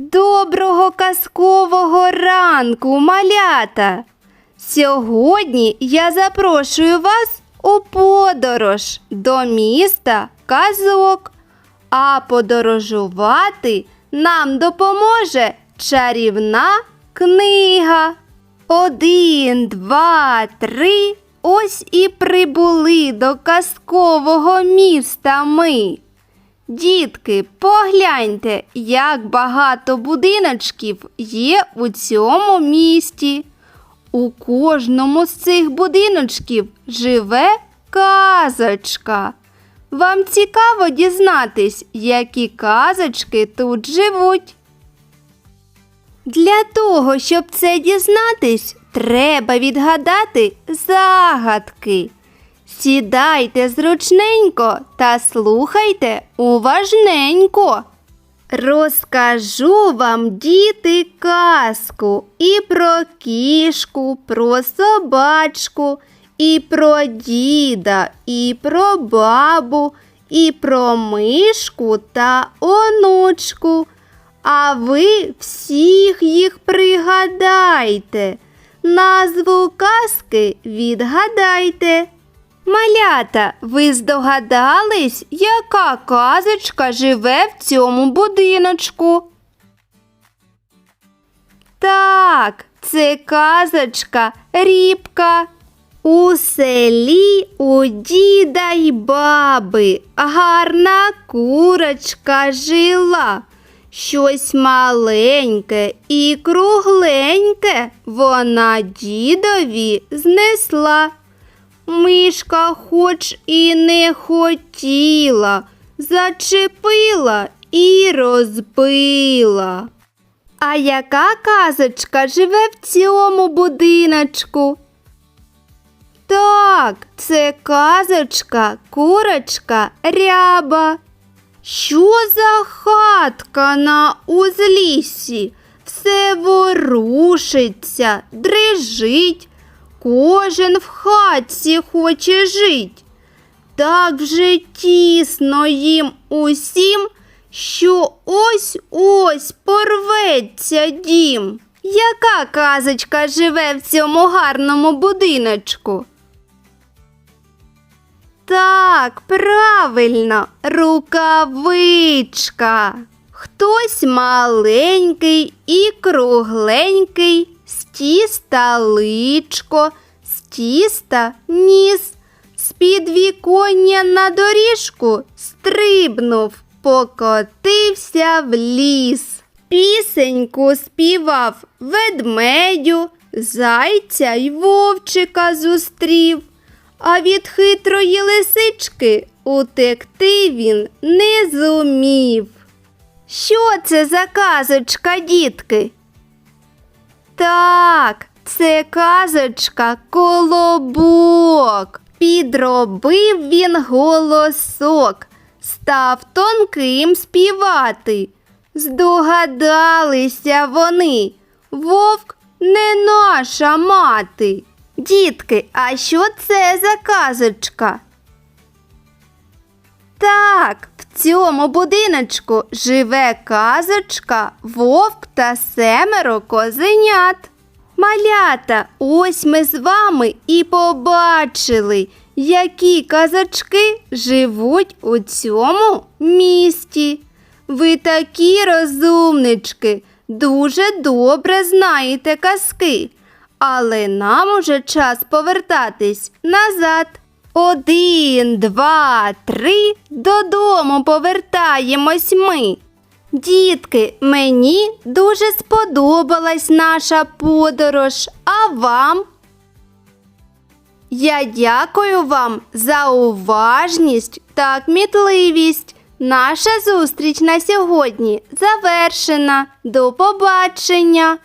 Доброго казкового ранку, малята! Сьогодні я запрошую вас у подорож до міста казок, а подорожувати нам допоможе чарівна книга. Один, два, три. Ось і прибули до казкового міста ми. Дітки, погляньте, як багато будиночків є у цьому місті. У кожному з цих будиночків живе казочка. Вам цікаво дізнатись, які казочки тут живуть. Для того, щоб це дізнатись, треба відгадати загадки. Сідайте зручненько та слухайте уважненько. Розкажу вам, діти, казку і про кішку, про собачку, і про діда, і про бабу, і про мишку та онучку. А ви всіх їх пригадайте. Назву казки відгадайте. Малята, ви здогадались, яка казочка живе в цьому будиночку? Так, це казочка Рібка. У селі у діда й баби гарна курочка жила. Щось маленьке і кругленьке вона дідові знесла. Мишка хоч і не хотіла, зачепила і розбила. А яка казочка живе в цьому будиночку? Так, це казочка, курочка ряба. Що за хатка на узліссі? Все ворушиться, дрижить, кожен в хатці хоче жить. Так вже тісно їм усім, що ось ось порветься дім. Яка казочка живе в цьому гарному будиночку? Так, правильно, рукавичка. Хтось маленький і кругленький, тіста личко, з тіста ніс, з підвіконня на доріжку стрибнув, покотився в ліс. Пісеньку співав ведмедю, зайця й вовчика зустрів. А від хитрої лисички утекти він не зумів. Що це за казочка, дітки? Так, це казочка колобок. Підробив він голосок, став тонким співати. Здогадалися вони, вовк не наша мати. Дітки, а що це за казочка? Так, в цьому будиночку живе казочка, вовк та семеро козенят. Малята, ось ми з вами і побачили, які казочки живуть у цьому місті. Ви такі розумнички, дуже добре знаєте казки. Але нам уже час повертатись назад. Один, два, три. Додому повертаємось ми. Дітки, мені дуже сподобалась наша подорож, а вам? Я дякую вам за уважність та кмітливість. Наша зустріч на сьогодні завершена. До побачення!